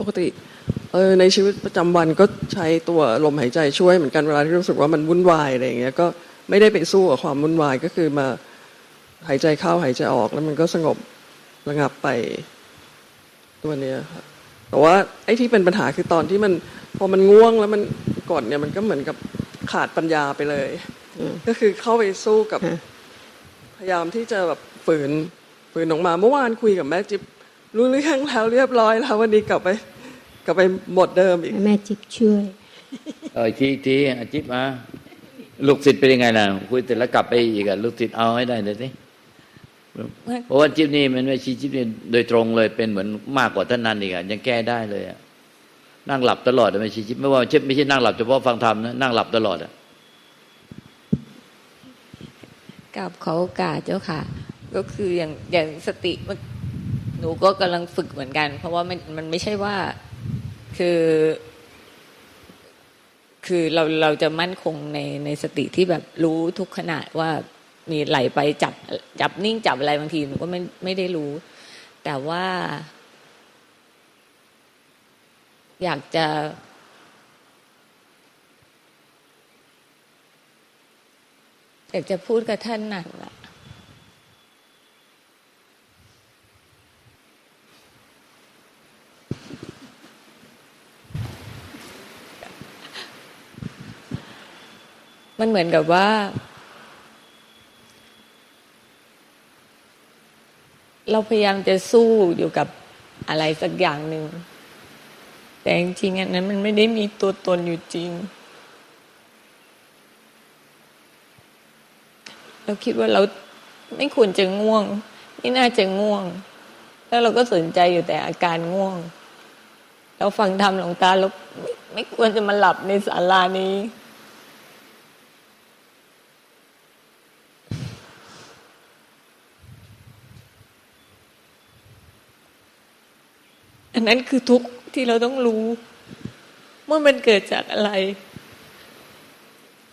ปกติเออในชีวิตประจำวันก็ใช้ตัวลมหายใจช่วยเหมือนกันเวลาที่รู้สึกว่ามันวุ่นวายอะไรอย่างเงี้ยก็ไม่ได้ไปสู้กับความวุ่นวายก็คือมาหายใจเข้าหายใจออกแล้วมันก็สงบระงับไปตัวเนี้ยค่ะ แต่ว่าไอ้ที่เป็นปัญหาคือตอนที่มันพอมันง่วงแล้วมันกดเนี่ยมันก็เหมือนกับขาดปัญญาไปเลย ก็คือเข้าไปสู้กับฮะพยายามที่จะแบบฝืนฝืนออกมา เมื่อวานคุยกับแม่จิ๊บรู้เรื่องแล้วเรียบร้อยแล้ววันนี้กลับไป กลับไปหมดเดิมอีกให้แม่จิ๊บช่วยเออทีทีอาจิบมาลูกศิษย์เป็นยังไงล่ะคุยเสร็จแล้วกลับไปอีกอะลูกศิษย์เอาให้ได้เลยสิ เพราะว่าจิ๊บนี่มันไม่ชีจิ๊บนี่โดยตรงเลยเป็นเหมือนมากกว่าท่านนันอีกอะยังแก้ได้เลยอะนั่งหลับตลอดอะไม่ชีจิ๊บไม่ว่าจิ๊บไม่ใช่นั่งหลับเฉพาะฟังธรรมนะนั่งหลับตลอดอะกับขอโอกาสเจ้าค่ะ ก็คืออย่างอย่างสติมันหนูก็กำลังฝึกเหมือนกัน เพราะว่ามันมันไม่ใช่ว่าคือ คือเราเราจะมั่นคงในในสติที่แบบรู้ทุกขณะว่า มีไหลไปจับจับนิ่งจับอะไรบางทีหนูก็ไม่ไม่ได้รู้ แต่ว่า อยากจะ อยากจะพูดกับท่านนั่นละมันเหมือนกับว่า เราพยายามจะสู้อยู่กับอะไรสักอย่างหนึ่ง แต่จริงๆอันนั้นมันไม่ได้มีตัวตนอยู่จริง เราคิดว่าเราไม่ควรจะง่วงไม่น่าจะง่วง แล้วเราก็สนใจอยู่แต่อาการง่วง เราฟังธรรมหลวงตาเราไม่ควรจะมาหลับในศาลานี้ อันนั้นคือทุกข์ที่เราต้องรู้ว่ามันเกิดจากอะไร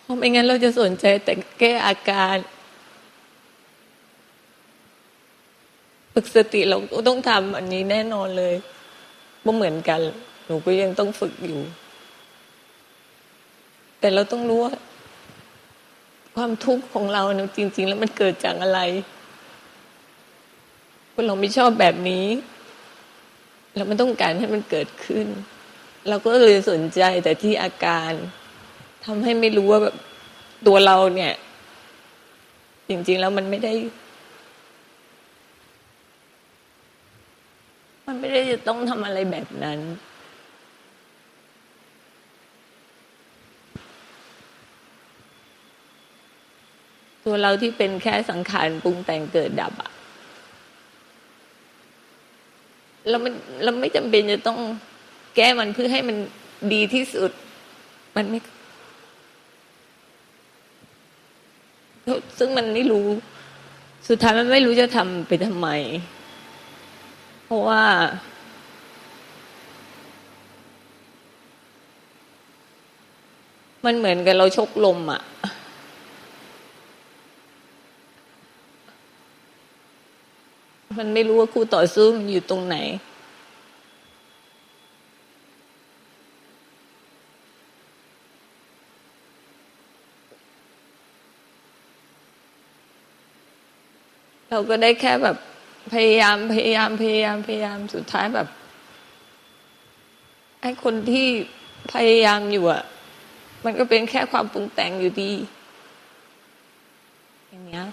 เพราะไม่งั้นเราจะสนใจแต่แก้อาการฝึกสติเราต้องทำอันนี้แน่นอนเลยว่เหมือนกัน หนูก็ยังต้องฝึกอยู่ แต่เราต้องรู้ว่า ความทุกข์ของเราเนี่ยจริง ๆ แล้วมันเกิดจากอะไรว่าเราไม่ชอบแบบนี้ แล้วมันต้องการให้มันเกิดขึ้น เราก็เลยสนใจแต่ที่อาการทำให้ไม่รู้ว่าแบบตัวเราเนี่ย จริง ๆ แล้วมันไม่ได้ มันไม่ได้จะต้องทำอะไรแบบนั้นตัวเราที่เป็นแค่สังขารปรุงแต่งเกิดดับอะ เราไม่เราไม่จำเป็นจะต้องแก้มันเพื่อให้มันดีที่สุด มันไม่ซึ่งมันไม่รู้ สุดท้ายมันไม่รู้จะทำไปทำไม เพราะว่า มันเหมือนกับเราชกลมอะ่ะ มันไม่รู้ว่าคู่ต่อสู้มันอยู่ตรงไหน เราก็ได้แค่แบบพยายามพยายามพยายามพยายามสุดท้ายแบบไอ้คนที่พยายามอยู่อะมันก็เป็นแค่ความปรุงแต่งอยู่ดี อย่างเงี้ย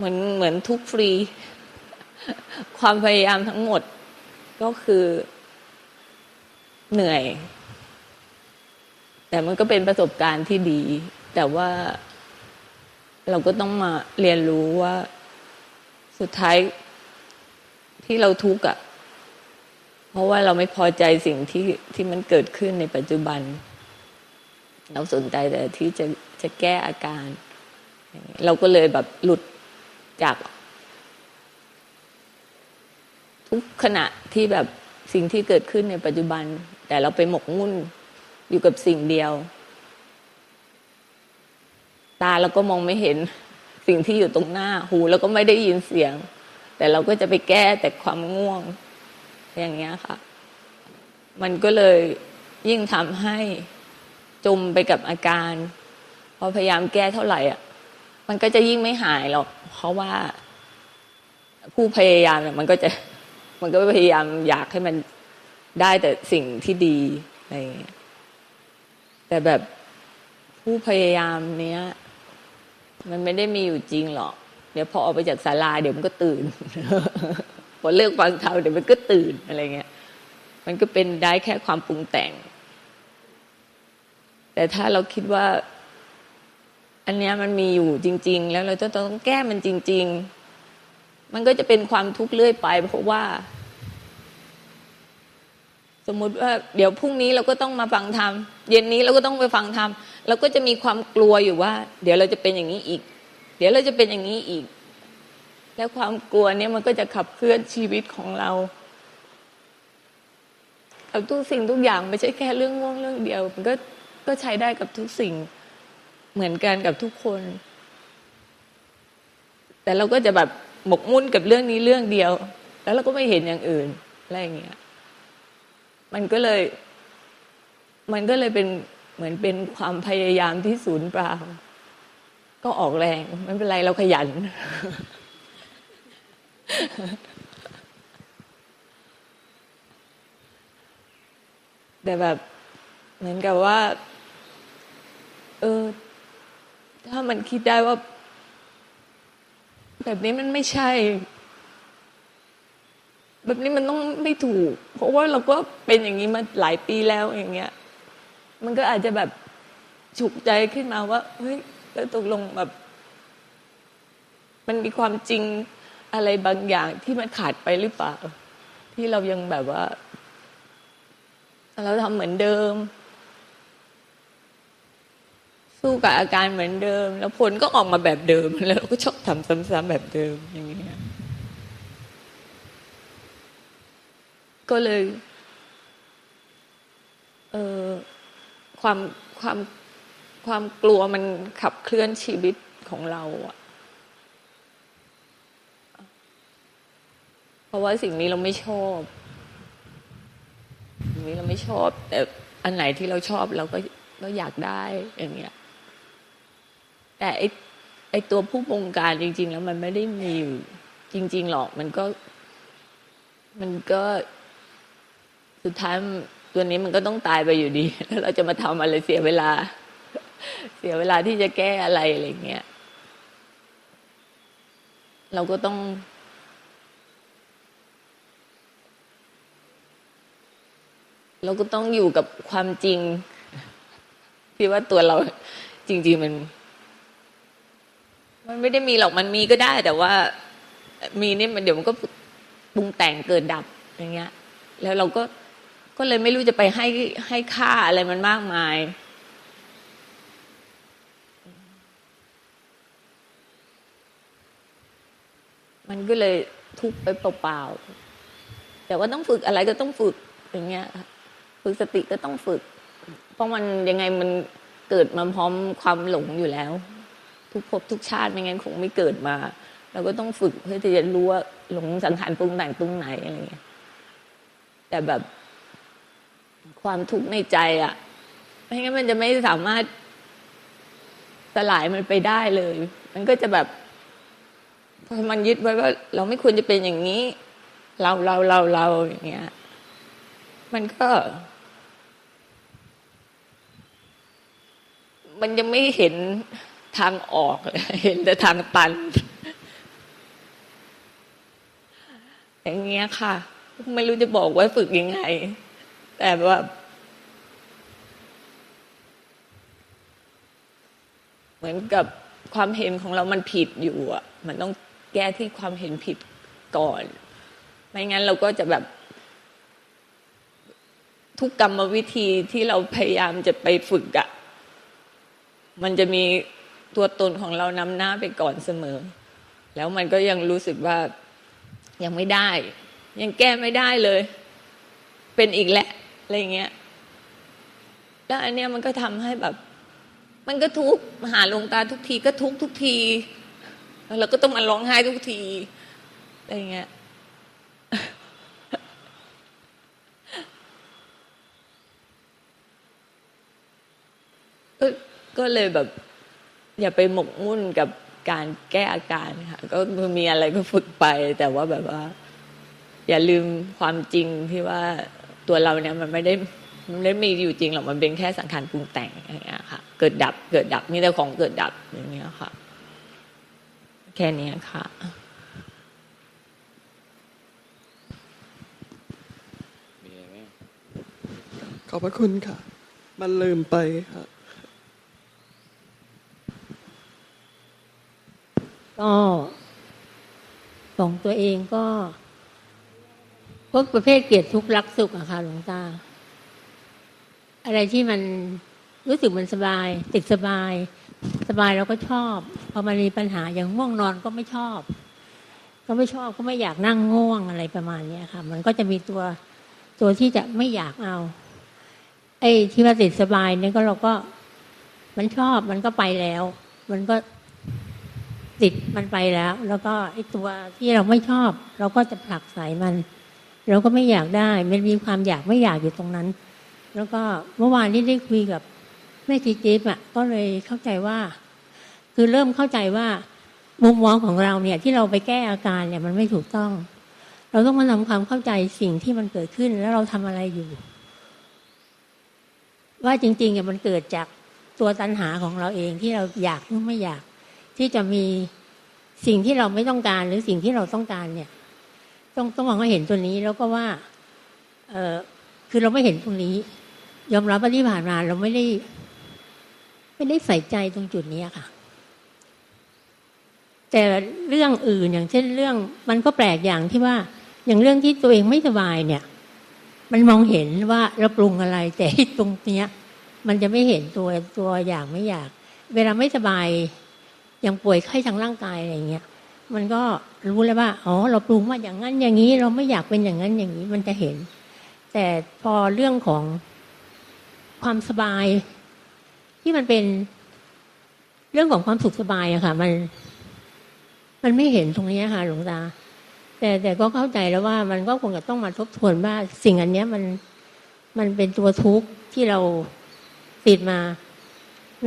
เหมือนเหมือนทุกฟรี ความพยายามทั้งหมดก็คือเหนื่อย แต่มันก็เป็นประสบการณ์ที่ดี แต่ว่าเราก็ต้องมาเรียนรู้ว่าสุดท้ายที่เราทุกข์อะ เพราะว่าเราไม่พอใจสิ่งที่ที่มันเกิดขึ้นในปัจจุบัน เราสนใจแต่ที่จะจะแก้อาการ เราก็เลยแบบหลุด จาก ทุกขณะที่แบบสิ่งที่เกิดขึ้นในปัจจุบัน แต่เราไปหมกมุ่นอยู่กับสิ่งเดียว ตาเราก็มองไม่เห็นสิ่งที่อยู่ตรงหน้า หูเราก็ไม่ได้ยินเสียง แต่เราก็จะไปแก้แต่ความง่วง อย่างเงี้ยค่ะ มันก็เลยยิ่งทำให้จมไปกับอาการพอพยายามแก้เท่าไหร่อะ มันก็จะยิ่งไม่หายหรอก เพราะว่าผู้พยายามเนี่ยมันก็จะมันก็พยายามอยากให้มันได้แต่สิ่งที่ดีอะไรอย่างเงี้ยแต่แบบผู้พยายามเนี้ย มันไม่ได้มีอยู่จริงหรอก เดี๋ยวพอออกไปจากศาลาเดี๋ยวมันก็ตื่น พอเลิกฟังธรรมเดี๋ยวมันก็ตื่นอะไรเงี้ย มันก็เป็นได้แค่ความปรุงแต่ง แต่ถ้าเราคิดว่า อันเนี้ยมันมีอยู่จริง ๆ แล้วเราจะต้องแก้มันจริง ๆ มันก็จะเป็นความทุกข์เรื่อยไป เพราะว่า สมมุติว่าเดี๋ยวพรุ่งนี้เราก็ต้องมาฟังธรรมเย็นนี้เราก็ต้องไปฟังธรรมเราก็จะมีความกลัวอยู่ว่า เดี๋ยวเราจะเป็นอย่างนี้อีก เดี๋ยวเราจะเป็นอย่างนี้อีก แล้วความกลัวเนี้ยมันก็จะขับเคลื่อนชีวิตของเรากับทุกสิ่งทุกอย่างไม่ใช่แค่เรื่องง่วงเรื่องเดียว มันก็ก็ใช้ได้กับทุกสิ่ง เหมือนกันกับทุกคน แต่เราก็จะแบบหมกมุ่นกับเรื่องนี้เรื่องเดียว แล้วเราก็ไม่เห็นอย่างอื่นอะไรอย่างเงี้ยมันก็เลย มันก็เลยเป็นเหมือนเป็นความพยายามที่ศูนย์เปล่า ก็ออกแรงไม่เป็นไรเราขยัน แต่แบบเหมือนกับว่า เออ ถ้ามันคิดได้ว่า แบบนี้มันไม่ใช่ แบบนี้มันต้องไม่ถูก เพราะว่าเราก็เป็นอย่างนี้มาหลายปีแล้วอย่างเงี้ย มันก็อาจจะแบบฉุกใจขึ้นมาว่าเฮ้ยแล้วตกลงแบบ มันมีความจริงอะไรบางอย่างที่มันขาดไปหรือเปล่า ที่เรายังแบบว่า เราทำเหมือนเดิม สู้กับอาการเหมือนเดิม แล้วผลก็ออกมาแบบเดิม แล้วเราก็ชอบทำซ้ำๆแบบเดิมอย่างเงี้ยก็เลยเออความความความกลัวมันขับเคลื่อนชีวิตของเราอะเพราะว่าสิ่งนี้เราไม่ชอบสิ่งนี้เราไม่ชอบ แต่อันไหนที่เราชอบเราก็ก็อยากได้อย่างเงี้ย แต่ไอไอตัวผู้บงการจริง ๆ แล้วมันไม่ได้มีอยู่จริง ๆ หรอกมันก็ มันก็สุดท้ายตัวนี้มันก็ต้องตายไปอยู่ดี แล้วเราจะมาทำอะไรเสียเวลา เสียเวลาที่จะแก้อะไรอะไรเงี้ย เราก็ต้อง เราก็ต้องอยู่กับความจริง ที่ว่าตัวเราจริง ๆ มัน มันไม่ได้มีหรอกมันมีก็ได้ แต่ว่า มีนี่มันเดี๋ยวมันก็ปรุงแต่งเกิดดับอย่างเงี้ย แล้วเราก็ก็เลยไม่รู้จะไปให้ให้ค่าอะไรมันมากมายมันก็เลยทุกไปเปล่าๆ แต่ว่าต้องฝึกอะไรก็ต้องฝึกอย่างเงี้ยฝึกสติก็ต้องฝึก เพราะมันยังไงมันเกิดมาพร้อมความหลงอยู่แล้ว ทุกภพทุกชาติไม่งั้นคงไม่เกิดมา เราก็ต้องฝึกเพื่อที่จะรู้ว่าหลงสังขารปรุงแต่งตรงไหนอะไรเงี้ยแต่แบบความทุกข์ในใจอะไม่งั้นมันจะไม่สามารถสลายมันไปได้เลย มันก็จะแบบพอมันยึดไว้ว่า เราไม่ควรจะเป็นอย่างนี้ เราเราเราเราอย่างเงี้ย มันก็ มันยังไม่เห็น ทางออก เห็นแต่ทางตัน อย่างเงี้ยค่ะ ไม่รู้จะบอกว่าฝึกยังไง แต่ว่าเหมือนกับความเห็นของเรามันผิดอยู่อะ มันต้องแก้ที่ความเห็นผิดก่อน ไม่งั้นเราก็จะแบบ ทุกกรรมวิธีที่เราพยายามจะไปฝึกอะ มันจะมี ตัวตนของเรานำหน้าไปก่อนเสมอ แล้วมันก็ยังรู้สึกว่ายังไม่ได้ ยังแก้ไม่ได้เลย เป็นอีกแหละอะไรเงี้ยแล้วอันเนี้ยมันก็ทำให้แบบ มันก็ทุกมหาลงตาทุกทีก็ทุกทุกทีแล้วก็ต้องมาร้องไห้ทุกทีอะไรเงี้ยก็เลยแบบ อย่าไปหมกมุ่นกับการแก้อาการค่ะ ก็มีอะไรก็ฝึกไป แต่ว่าแบบว่า อย่าลืมความจริงที่ว่าตัวเราเนี่ยมันไม่ได้มันไม่ได้มีอยู่จริงหรอกมันเป็นแค่สังขารปรุงแต่งอย่างเงี้ยค่ะ เกิดดับเกิดดับมีแต่ของเกิดดับอย่างเงี้ยค่ะ แค่นี้ค่ะขอบพระคุณค่ะ มันลืมไปค่ะ ก็ของตัวเองก็พวกประเภทเกลียดทุกข์รักสุขอะค่ะหลวงตา อะไรที่มันรู้สึกมันสบาย ติดสบาย สบายเราก็ชอบ พอมันมีปัญหาอย่างง่วงนอนก็ไม่ชอบ ก็ไม่ชอบก็ไม่อยากนั่งง่วงอะไรประมาณเนี้ยค่ะ มันก็จะมีตัวตัวที่จะไม่อยากเอา ไอ้ที่ว่าติดสบายเนี่ยก็เราก็ มันชอบมันก็ไปแล้ว มันก็ ติดมันไปแล้ว แล้วก็ไอ้ตัวที่เราไม่ชอบ เราก็จะผลักใส่มัน เราก็ไม่อยากได้ มันมีความอยากไม่อยากอยู่ตรงนั้น แล้วก็เมื่อวานนี้ได้คุยกับแม่จีจิ๊บอะก็เลยเข้าใจว่า คือเริ่มเข้าใจว่ามุมมองของเราเนี่ย ที่เราไปแก้อาการเนี่ยมันไม่ถูกต้อง เราต้องมาทำความเข้าใจสิ่งที่มันเกิดขึ้นแล้วเราทำอะไรอยู่ ว่าจริงๆเนี่ยมันเกิดจากตัวตัณหาของเราเองที่เราอยากหรือไม่อยาก ที่จะมีสิ่งที่เราไม่ต้องการหรือสิ่งที่เราต้องการเนี่ย ต้องต้องมองว่าเห็นตัวนี้แล้วก็ว่า เออคือเราไม่เห็นตรงนี้ ยอมรับว่าที่ผ่านมาเราไม่ได้ ไม่ได้ใส่ใจตรงจุดนี้ค่ะ แต่เรื่องอื่นอย่างเช่นเรื่อง มันก็แปลกอย่างที่ว่า อย่างเรื่องที่ตัวเองไม่สบายเนี่ย มันมองเห็นว่าเราปรุงอะไร แต่ตรงเนี้ย มันจะไม่เห็นตัวตัวอย่างไม่อยาก เวลาไม่สบาย อย่างป่วยไข้ทางร่างกายอะไรเงี้ยมันก็รู้แล้วว่าอ๋อเราปรุงว่าอย่างนั้นอย่างนี้ เราไม่อยากเป็นอย่างนั้นอย่างนี้มันจะเห็น แต่พอเรื่องของความสบาย ที่มันเป็นเรื่องของความสุขสบายอะค่ะ มัน มันไม่เห็นตรงนี้ค่ะหลวงตา แต่แต่ก็เข้าใจแล้วว่า มันก็คงจะต้องมาทบทวนว่าสิ่งอันเนี้ยมันมันเป็นตัวทุกข์ที่เราติดมา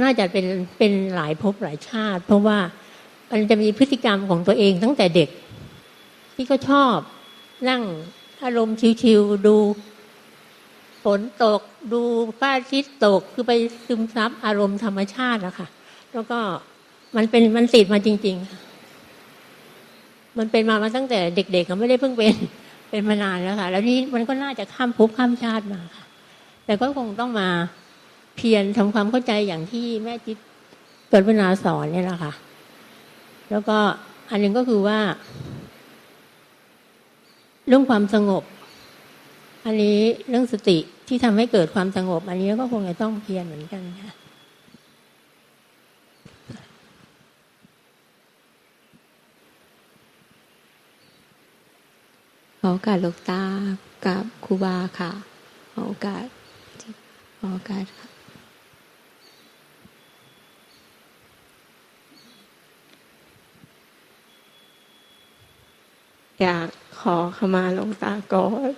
น่าจะเป็นเป็นหลายภพหลายชาติ เพราะว่ามันจะมีพฤติกรรมของตัวเองตั้งแต่เด็ก ที่ก็ชอบนั่งอารมณ์ชิวๆดูฝนตกดูพระอาทิตย์ตกคือไปซึมซับอารมณ์ธรรมชาติอะค่ะ แล้วก็มันเป็นมันติดมาจริง ๆ มันเป็นมามาตั้งแต่เด็กๆก็ไม่ได้เพิ่งเป็นเป็นมานานแล้วค่ะ แล้วนี่มันก็น่าจะข้ามภพข้ามชาติมาค่ะ แต่ก็คงต้องมา เพียรทำความเข้าใจอย่างที่แม่จิ๊บกรุณาสอนเนี่ยแหละค่ะ แล้วก็อันหนึ่งก็คือว่า เรื่องความสงบ อันนี้เรื่องสติที่ทำให้เกิดความสงบ อันนี้ก็คงจะต้องเพียรเหมือนกันค่ะขอโอกาสหลวงตากับครูบาค่ะขอโอกาสขอโอกาสค่ะ อยากขอขมาหลวงตาก่อน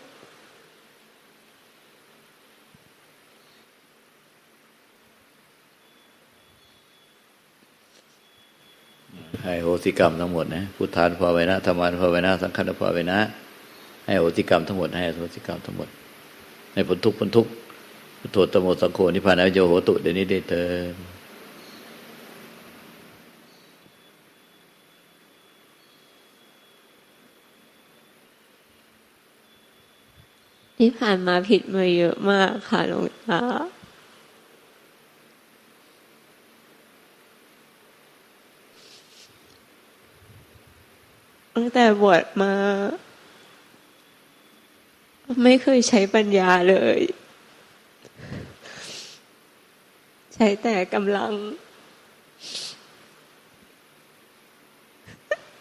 ให้โหสิกรรมทั้งหมดนะพุทธานภาวนาธรรมานภาวนาสังฆานภาวนาให้โหสิกรรมทั้งหมดให้โหสิกรรมทั้งหมด ให้พ้นทุกข์พ้นทุกข์พุทโธตโมสังโฆนิพพานะโยโหตุเดี๋ยวนี้ได้เติม ที่ผ่านมาผิดมาเยอะมากค่ะหลวงตาตั้งแต่บวชมา ไม่เคยใช้ปัญญาเลย ใช้แต่กำลัง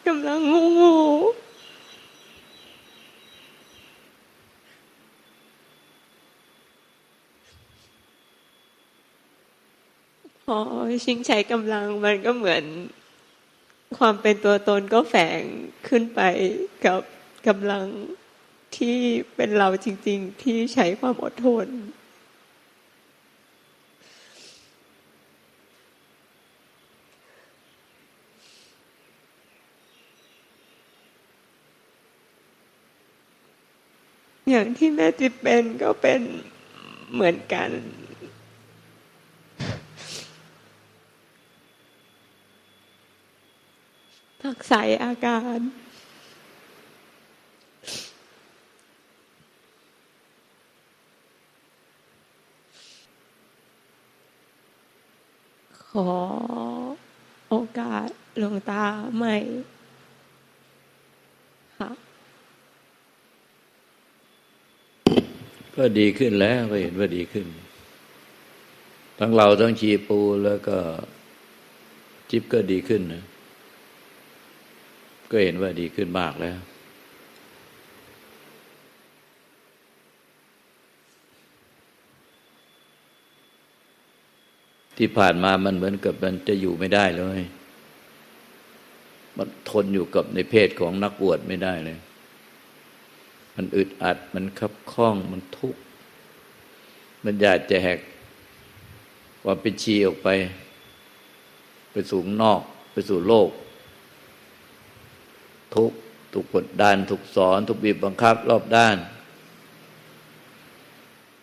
กำลังงู พอชิงใช้กำลังมันก็เหมือนความเป็นตัวตนก็แฝงขึ้นไปกับกำลังที่เป็นเราจริง ๆ ที่ใช้ความอดทน อย่างที่แม่จิเป็นก็เป็นเหมือนกัน ผักใสอาการขอโอกาสหลวงตาใหม่ค่ะก็ดีขึ้นแล้วก็เห็นว่าดีขึ้น ทั้งเราทั้งชีปูแล้วก็ จิ๊บก็ดีขึ้นนะ ก็เห็นว่าดีขึ้นมากแล้ว ที่ผ่านมามันเหมือนกับมันจะอยู่ไม่ได้เลย มันทนอยู่กับในเพศของนักบวชไม่ได้เลย มันอึดอัด มันคับข้อง มันทุกข์ มันอยากจะแหกความเป็นชีออกไป ไปสู่นอก ไปสู่โลก ทุกข์ถูกกดดันถูกสอนถูกบีบบังคับรอบด้าน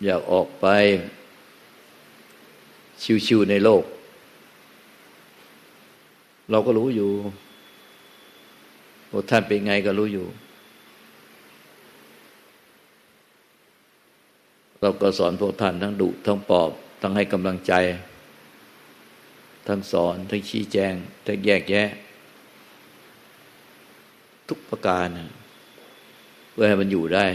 อยากออกไป ชิวๆในโลก เราก็รู้อยู่ว่าท่านเป็นไงก็รู้อยู่ เราก็สอนพวกท่านทั้งดุทั้งปอบ ทั้งให้กำลังใจ ทั้งสอน ทั้งชี้แจง ทั้งแยกแยะ ทุกประการเพื่อให้มันอยู่ได้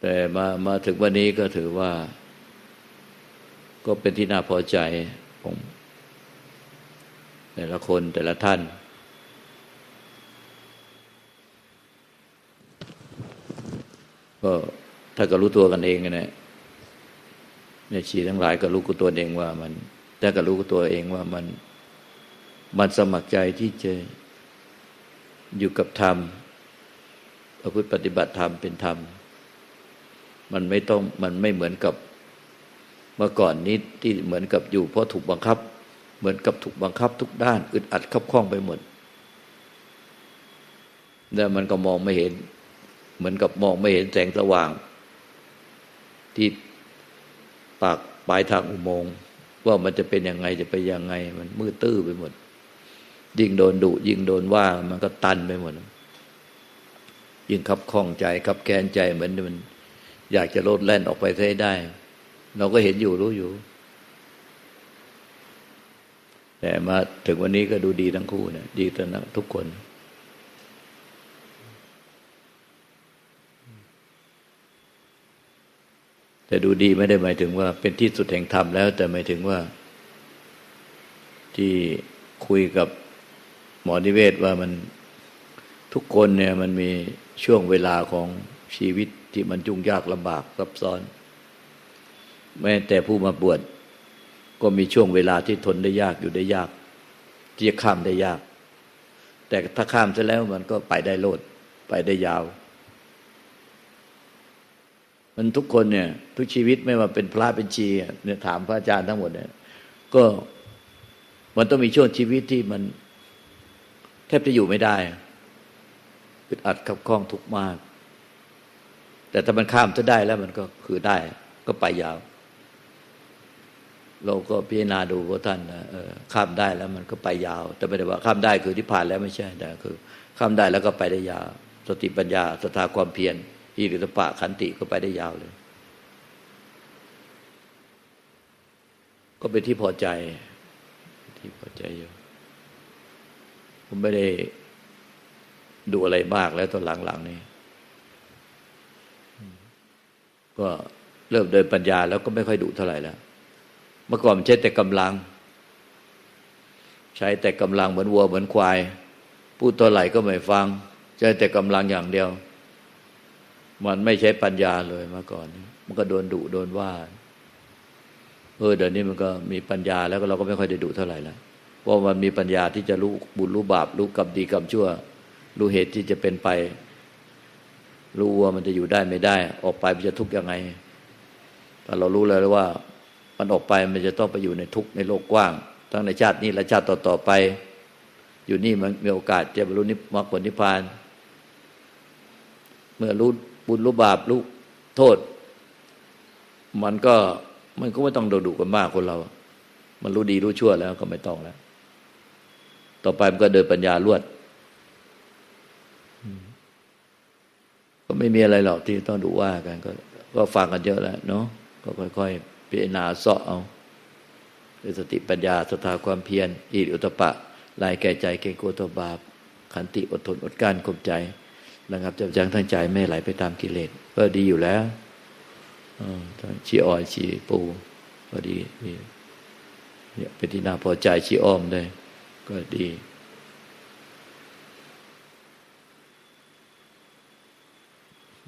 แต่มามาถึงวันนี้ก็ถือว่า ก็เป็นที่น่าพอใจของแต่ละคนแต่ละท่านก็ถ้าก็รู้ตัวกันเองนะ เนี่ยชีทั้งหลายก็รู้กับตัวเองว่ามันถ้าก็รู้กับตัวเองว่ามัน มันสมัครใจที่จะอยู่กับธรรมประพฤติปฏิบัติธรรมเป็นธรรม มันไม่ต้องมันไม่เหมือนกับเมื่อก่อนนี้ที่เหมือนกับอยู่เพราะถูกบังคับ เหมือนกับถูกบังคับทุกด้าน อึดอัดขับข้องไปหมดแล้วมันก็มองไม่เห็น เหมือนกับมองไม่เห็นแสงสว่าง ที่ ปากปลายทางอุโมงค์ว่ามันจะเป็นยังไงจะไปยังไง มันมืดตื้อไปหมด ยิ่งโดนดุยิ่งโดนว่ามันก็ตันไปหมด ยิ่งขับข้องใจขับแค้นใจเหมือนมัน อยากจะโลดแล่นออกไปให้ได้ เราก็เห็นอยู่รู้อยู่ แต่มาถึงวันนี้ก็ดูดีทั้งคู่เนะดีทั้งทุกคน แต่ดูดีไม่ได้หมายถึงว่า เป็นที่สุดแห่งธรรมแล้ว แต่หมายถึงว่า ที่คุยกับหมอนิเวศว่ามันทุกคนเนี่ยมันมีช่วงเวลาของชีวิตที่มันยุ่งยากลำบากซับซ้อน แม้แต่ผู้มาบวชก็มีช่วงเวลาที่ทนได้ยากอยู่ได้ยาก ที่จะข้ามได้ยาก แต่ถ้าข้ามเสร็จแล้วมันก็ไปได้โลด ไปได้ยาว มันทุกคนเนี่ย ทุกชีวิตไม่ว่าเป็นพระเป็นชีเนี่ยถามพระอาจารย์ทั้งหมดเนี่ย ก็มันต้องมีช่วงชีวิตที่มัน แทบจะอยู่ไม่ได้อึดอัดขับข้องทุกมาก แต่ถ้ามันข้ามจะได้แล้วมันก็คือได้ ก็ไปยาว เราก็พิจารณาดูว่าท่านนะออข้ามได้แล้วมันก็ไปยาว แต่ไม่ได้ว่าข้ามได้คือที่ผ่านแล้วไม่ใช่แต่คือ ข้ามได้แล้วก็ไปได้ยาว สติปัญญาสถาความเพียร อิริสปะขันติก็ไปได้ยาวเลย ก็เป็นที่พอใจ ที่พอใจอยู่ ผมไม่ได้ดูอะไรมากแล้วตอนหลังๆนี้ ก็เริ่มเดินปัญญาแล้วก็ไม่ค่อยดุเท่าไหร่แล้ว เมื่อก่อนใช้แต่กำลัง ใช้แต่กำลังเหมือนวัวเหมือนควาย พูดตัวไหร่ก็ไม่ฟัง ใช้แต่กำลังอย่างเดียว มันไม่ใช้ปัญญาเลยเมื่อก่อน มันก็โดนดุโดนว่า เออเดี๋ยวนี้มันก็มีปัญญาแล้วก็เราก็ไม่ค่อยได้ดุเท่าไหร่แล้วเพราะมันมีปัญญาที่จะรู้บุญรู้บาปรู้กรรมดีกรรมชั่ว รู้เหตุที่จะเป็นไป รู้ว่ามันจะอยู่ได้ไม่ได้ ออกไปมันจะทุกข์ยังไงแต่เรารู้แล้วว่า มันออกไปมันจะต้องไปอยู่ในทุกข์ในโลกกว้าง ทั้งในชาตินี้และชาติต่อๆไป อยู่นี่มันมีโอกาสจะบรรลุนิพมรรคผลนิพพาน เมื่อรู้ บุญรู้บาปรู้โทษ มันก็มันก็ไม่ต้องโดนดุกันมากคนเรา มันรู้ดีรู้ชั่วแล้วก็ไม่ต้องแล้ว ต่อไปมันก็เดินปัญญาลวดก็ไม่มีอะไรหรอกที่ต้องดูว่ากันก็ ก็ฟังกันเยอะแล้วเนาะก็ค่อยๆพิจารณาเสาะเอาด้วยสติปัญญาศรัทาความเพียรอิริอุตปะ ลายแก่ใจเกรงกลัวต่อบาป ขันติอดทนอดกลั้นข่มใจ ระงับจับยั้งทั้งใจไม่ไหลไปตามกิเลสก็ดีอยู่แล้วเออทั้งชีออยชีปูก็ดีดีเนี่ยเป็นที่น่าพอใจชีอ้อมได้ ก็ดี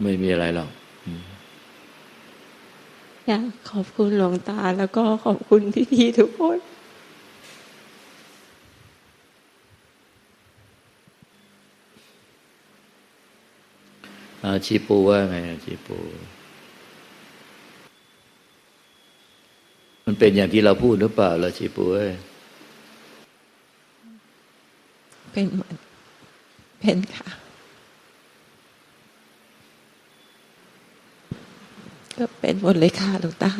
ไม่มีอะไรหรอกอยากขอบคุณหลวงตาแล้วก็ขอบคุณพี่ๆทุกคน อาชีปูว่าไงอาชีปู มันเป็นอย่างที่เราพูดหรือเปล่าล่ะชีปูเอ้ยเป็นเหมือนเป็นค่ะ ก็เป็นหมดเลยค่ะหลวงตา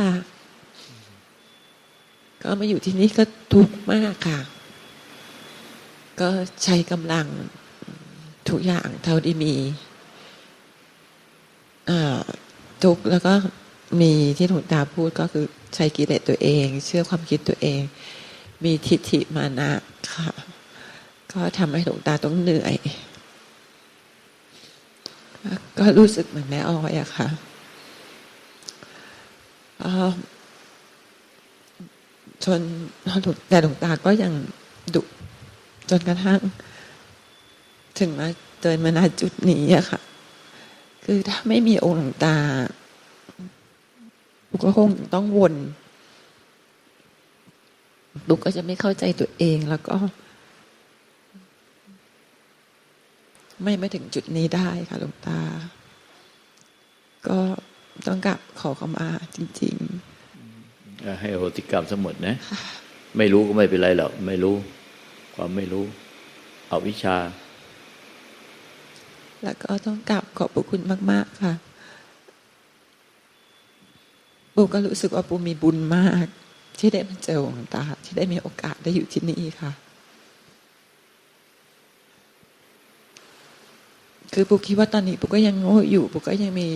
ก็มาอยู่ที่นี่ก็ทุกข์มากค่ะ ก็ใช้กำลังทุกอย่างเท่าที่มี ทุกข์แล้วก็มีที่หลวงตาพูดก็คือใช้กิเลสตัวเอง เชื่อความคิดตัวเอง มีทิฏฐิมานะค่ะ ก็ทำให้หลวงตาต้องเหนื่อย ก็รู้สึกเหมือนแม่ออยอะค่ะจนแต่หลวงตาก็ยังดุจนกระทั่ง ถึงมาเดินมาณจุดนี้อะค่ะ คือถ้าไม่มีองค์หลวงตาุกก็คงต้องวนบุกก็จะไม่เข้าใจตัวเองแล้วก็ ไม่มาถึงจุดนี้ได้ค่ะหลวงตา ก็ต้องกลับขอขมาจริงให้โหติกรรมทั้งหมดนะ ไม่รู้ก็ไม่เป็นไรหรอกไม่รู้ ความไม่รู้ เอาวิชา แล้วก็ต้องกลับขอบพระคุณมาก ๆ ค่ะ ปูก็รู้สึกว่าปูมีบุญมาก ที่ได้มาเจอหลวงตา ที่ได้มีโอกาสได้อยู่ที่นี่ค่ะ คือปูคิดว่าตอนนี้ปูก็ยังโง่อยู่ปูก็ยังมี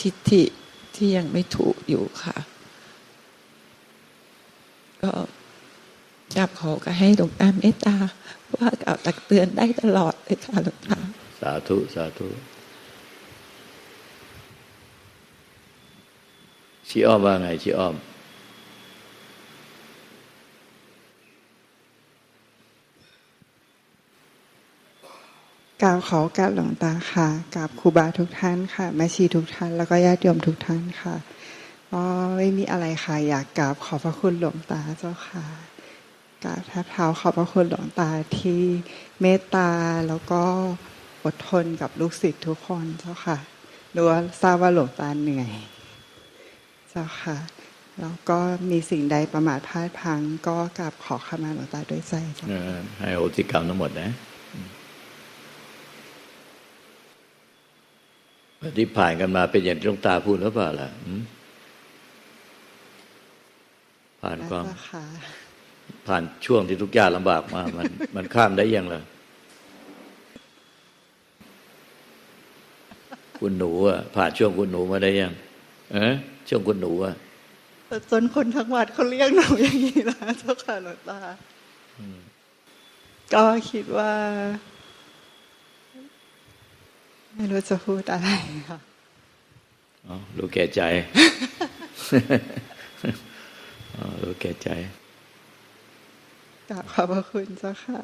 ทิฏฐิที่ยังไม่ถูกอยู่ค่ะ ก็กราบขอก็ให้หลวงตาเมตตา ว่ากล่าวตักเตือนได้ตลอดเลยค่ะหลวงตา สาธุ สาธุชีอ้อมว่าไงชีอ้อมกราบขอกราบหลวงตาค่ะกราบครูบาทุกท่านค่ะแม่ชีทุกท่าน แล้วก็ญาติโยมทุกท่านค่ะก็ไม่มีอะไรค่ะ อยากกราบขอบพระคุณหลวงตาเจ้าค่ะกราบแทบเท้าขอบพระคุณหลวงตาที่เมตตาแล้วก็ อดทนกับลูกศิษย์ทุกคนเจ้าค่ะรู้ว่าทราบว่าหลวงตาเหนื่อย เจ้าค่ะแล้วก็มีสิ่งใดประมาทพลาดพลัง ก็กราบขอขมาหลวงตาด้วยใจเจ้าเอค่ะอให้อโหติกรรมทั้งหมดนะที่ผ่านกันมาเป็นอย่างที่หลวงตาพูดหรือเปล่าล่ะอืมผ่านความเจ้าค่ะผ่านช่วงที่ทุกข์ยากลำบากมา มันมันข้ามได้ยังล่ะ คุณหนูอะผ่านช่วงคุณหนูมาได้ยังเออช่วงคุณหนูอะแต่จนคนทั้งวัดเขาเรียกหนูอย่างนี้แล้วเจ้าค่ะหลวงตาก็คิดว่า ไม่รู้จะพูดอะไรค่ะอ๋อรู้แก่ใจอ๋อรู้แก่ใจกราบขอบพระคุณเจ้าค่ะ